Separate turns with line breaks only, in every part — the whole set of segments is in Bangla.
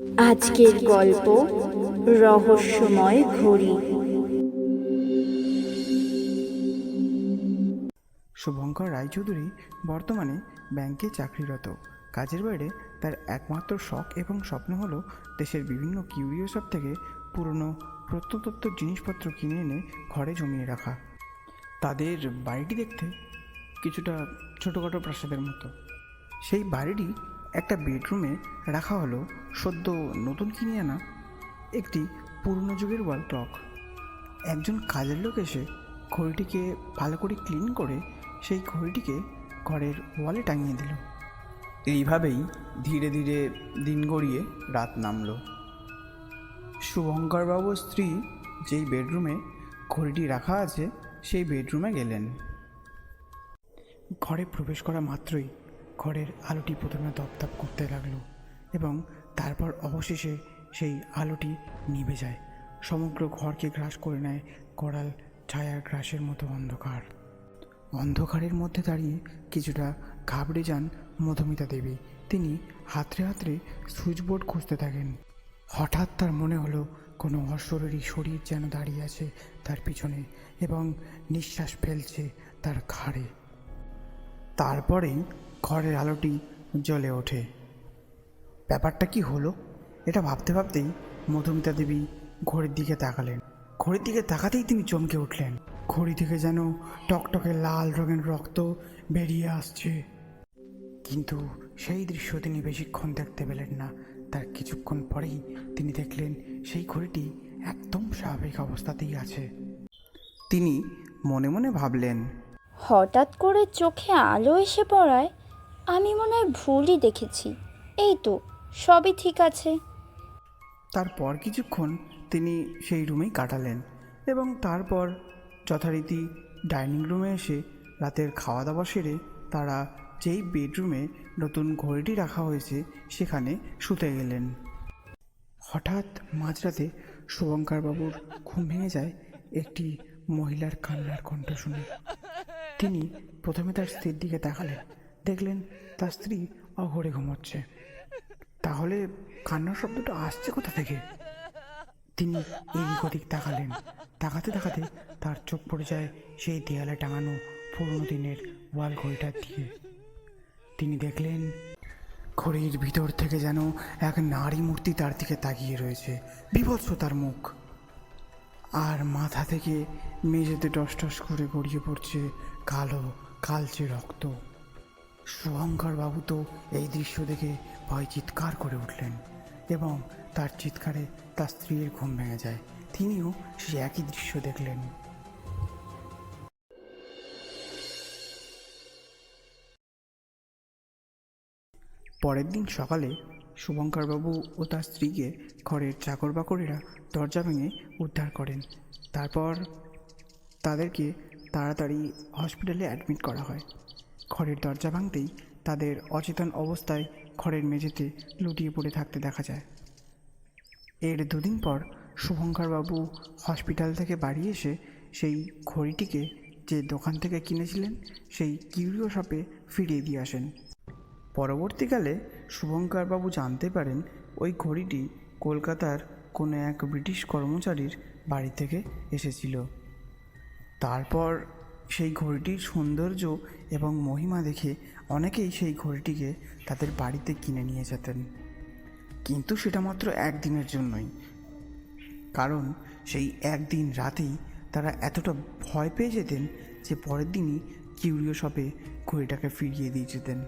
আজকের গল্প রহস্যময় ঘড়ি।
শুভঙ্কর রায়চৌধুরী বর্তমানে ব্যাংকে চাকরিরত। কাজের বাইরে তার একমাত্র শখ এবং স্বপ্ন হলো দেশের বিভিন্ন কিউরিও শপ থেকে পুরনো প্রত্নতত্ত্ব জিনিসপত্র কিনে এনে ঘরে জমিয়ে রাখা। তাদের বাড়িটি দেখতে কিছুটা ছোটোখাটো প্রাসাদের মতো। সেই বাড়িটি একটা বেডরুমে রাখা হলো সদ্য নতুন কিনে আনা একটি পুরনো যুগের ওয়াল ক্লক একজন কাজের লোক এসে ঘড়িটিকে ভালো করে ক্লিন করে সেই ঘড়িটিকে ঘরের ওয়ালে টাঙিয়ে দিল। এইভাবেই ধীরে ধীরে দিন গড়িয়ে রাত নামলো। শুভঙ্করবাবুর স্ত্রী যেই বেডরুমে ঘড়িটি রাখা আছে সেই বেডরুমে গেলেন। ঘরে প্রবেশ করা মাত্রই ঘরের আলোটি প্রথমে দপদপ করতে লাগল এবং তারপর অবশেষে সেই আলোটি নিভে যায়। সমগ্র ঘরকে গ্রাস করে নেয় করাল ছায়ার গ্রাসের মতো অন্ধকার। অন্ধকারের মধ্যে দাঁড়িয়ে কিছুটা ঘাবড়ে যান মধুমিতা দেবী। তিনি হাতড়ে হাতড়ে সুইচবোর্ড খুঁজতে থাকেন। হঠাৎ তার মনে হলো, কোনো অশরীরী শরীর যেন দাঁড়িয়ে আছে তার পিছনে এবং নিঃশ্বাস ফেলছে তার ঘাড়ে। তারপরেই ঘরের আলোটি জ্বলে ওঠে। ব্যাপারটা কি হলো? এটা ভাবতে ভাবতেই মধুমিতা দেবী ঘড়ির দিকে তাকালেন। ঘড়ির দিকে তাকাতেই তিনি চমকে উঠলেন। ঘড়ি থেকে যেন টকটকে লাল রঙের রক্ত বেরিয়ে আসছে। কিন্তু সেই দৃশ্য তিনি বেশিক্ষণ দেখতে পেলেন না। তার কিছুক্ষণ পরেই তিনি দেখলেন সেই ঘড়িটি একদম স্বাভাবিক অবস্থাতেই আছে। তিনি মনে মনে ভাবলেন,
হঠাৎ করে চোখে আলো এসে পড়ায় আমি মনে হয় ভুলই দেখেছি। এই তো, সবই ঠিক আছে।
তারপর কিছুক্ষণ তিনি সেই রুমেই কাটালেন এবং তারপর যথারীতি ডাইনিং রুমে এসে রাতের খাওয়া দাওয়া সেরে তারা যেই বেডরুমে নতুন ঘড়িটি রাখা হয়েছে সেখানে শুতে গেলেন। হঠাৎ মাঝরাতে শুভঙ্করবাবুর ঘুম ভেঙে যায় একটি মহিলার কান্নার কণ্ঠ শুনে। তিনি প্রথমে তার স্ত্রীর দিকে তাকালেন। দেখলেন তার স্ত্রী অঘরে ঘুমোচ্ছে। তাহলে কান্নার শব্দটা আসছে কোথা থেকে? তিনি এদিক ওদিক তাকালেন। তাকাতে তাকাতে তার চোখ পড়ে যায় সেই দেয়ালে টাঙানো পুরনো দিনের ওয়াল ঘড়িটার দিকে। তিনি দেখলেন ঘড়ির ভিতর থেকে যেন এক নারী মূর্তি তার দিকে তাকিয়ে রয়েছে। বিভৎস তার মুখ। আর মাথা থেকে মেঝেতে টস টস করে গড়িয়ে পড়ছে কালো, কালচে রক্ত। শুভঙ্কর বাবু তো এই দৃশ্য দেখে ভয় চিৎকার করে উঠলেন এবং তার চিৎকারে তার স্ত্রীর ঘুম ভেঙে যায়। তিনিও সেই একই দৃশ্য দেখলেন। পরের দিন সকালে শুভঙ্করবাবু ও তার স্ত্রীকে ঘরের চাকর বাকরেরা দরজা ভেঙে উদ্ধার করেন। তারপর তাদেরকে তাড়াতাড়ি হসপিটালে অ্যাডমিট করা হয়। ঘরের দরজা ভাঙতেই তাদের অচেতন অবস্থায় ঘরের মেঝেতে লুটিয়ে পড়ে থাকতে দেখা যায়। এর দুদিন পর শুভঙ্করবাবু হসপিটাল থেকে বাড়ি এসে সেই ঘড়িটিকে যে দোকান থেকে কিনেছিলেন, সেই কিউরিও শপে ফিরিয়ে দিয়ে আসেন। পরবর্তীকালে শুভঙ্করবাবু জানতে পারেন ওই ঘড়িটি কলকাতার কোনো এক ব্রিটিশ কর্মচারীর বাড়ি থেকে এসেছিল। তারপর সেই ঘড়িটির সৌন্দর্য এবং মহিমা দেখে অনেকেই সেই ঘড়িটিকে তাদের বাড়িতে কিনে নিয়ে যেতেন। কিন্তু সেটা মাত্র একদিনের জন্যই। কারণ সেই একদিন রাতেই তারা এতটা ভয় পেয়ে যেতেন যে পরের দিনই কিউরিও শপে ঘড়িটাকে ফিরিয়ে দিয়ে যেতেন।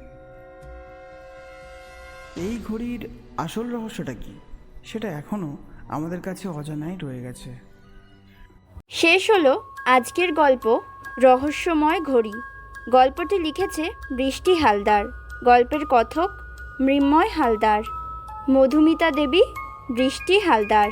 এই ঘড়ির আসল রহস্যটা কি? সেটা এখনও আমাদের কাছে অজানাই রয়ে গেছে।
শেষ হলো আজকের গল্প। রহস্যময় ঘড়ি। গল্পটি লিখেছে বৃষ্টি হালদার। গল্পের কথক মৃন্ময় হালদার। মধুমিতা দেবী বৃষ্টি হালদার।